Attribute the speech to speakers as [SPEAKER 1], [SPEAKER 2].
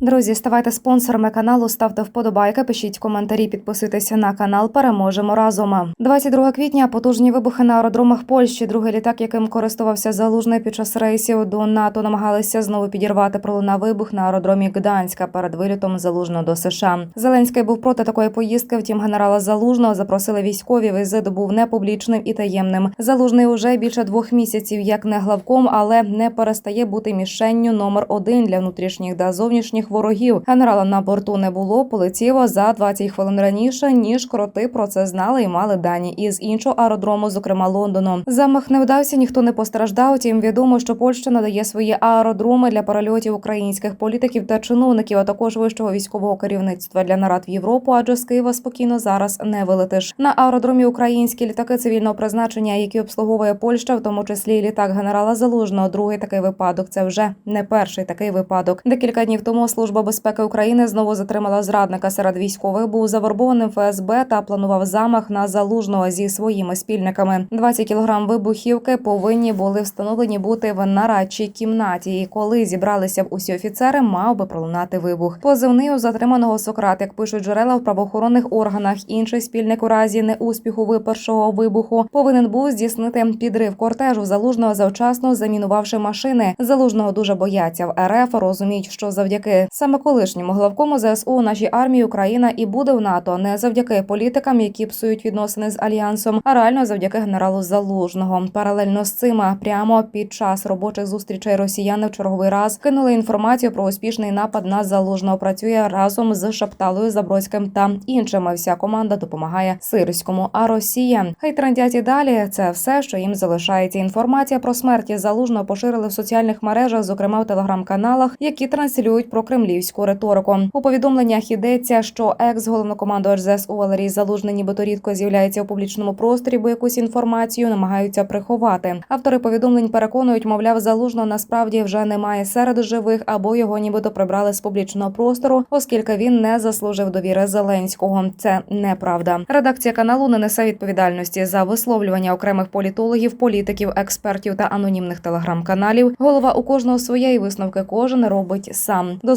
[SPEAKER 1] Друзі, ставайте спонсорами каналу, ставте вподобайки, пишіть коментарі, підписуйтеся на канал. Переможемо разом. 22 квітня потужні вибухи на аеродромах Польщі. Другий літак, яким користувався залужний під час рейсів до НАТО, намагалися знову підірвати пролунав вибух на аеродромі Гданська перед вилітом залужного до США. Зеленський був проти такої поїздки. Втім, генерала залужного запросили військові. Візит був не публічним і таємним. Залужний уже більше двох місяців, як не главком, але не перестає бути мішенню номер один для внутрішніх та зовнішніх ворогів. Генерала на борту не було. Полетіло за 20 хвилин раніше, ніж кроти про це знали і мали дані із іншого аеродрому, зокрема Лондону. Замах не вдався, ніхто не постраждав. Тим відомо, що Польща надає свої аеродроми для перельотів українських політиків та чиновників, а також вищого військового керівництва для нарад в Європу. Адже з Києва спокійно зараз не вилетиш. На аеродромі українські літаки цивільного призначення, які обслуговує Польща, в тому числі літак генерала Залужного. Другий такий випадок. Це вже не перший такий випадок. Декілька днів тому служба безпеки України знову затримала зрадника серед військових. Був завербованим ФСБ та планував замах на залужного зі своїми спільниками. 20 кілограм вибухівки повинні були встановлені бути в нарадчій кімнаті. І коли зібралися б усі офіцери, мав би пролунати вибух. Позивний у затриманого Сократ, як пишуть джерела в правоохоронних органах. Інший спільник у разі неуспіху випершого вибуху повинен був здійснити підрив кортежу залужного завчасно замінувавши машини. Залужного дуже бояться в РФ. Розуміють, що завдяки саме колишньому главкому ЗСУ нашій армії Україна і буде в НАТО не завдяки політикам, які псують відносини з альянсом, а реально завдяки генералу Залужного. Паралельно з цим прямо під час робочих зустрічей росіяни в черговий раз кинули інформацію про успішний напад на залужного. Працює разом з Шапталою Забродським та іншими. Вся команда допомагає Сирському. А Росія хай трендять і далі. Це все, що їм залишається. Інформація про смерті залужного поширили в соціальних мережах, зокрема в телеграм-каналах, які транслюють про кремлівську риторику. У повідомленнях йдеться, що екс-головнокомандувач ЗСУ Валерій Залужний нібито рідко з'являється у публічному просторі, бо якусь інформацію намагаються приховати. Автори повідомлень переконують, мовляв, залужного насправді вже немає серед живих, або його нібито прибрали з публічного простору, оскільки він не заслужив довіри Зеленського. Це неправда. Редакція каналу не несе відповідальності за висловлювання окремих політологів, політиків, експертів та анонімних телеграм-каналів. Голова у кожного своя і висновки кожен робить сам. До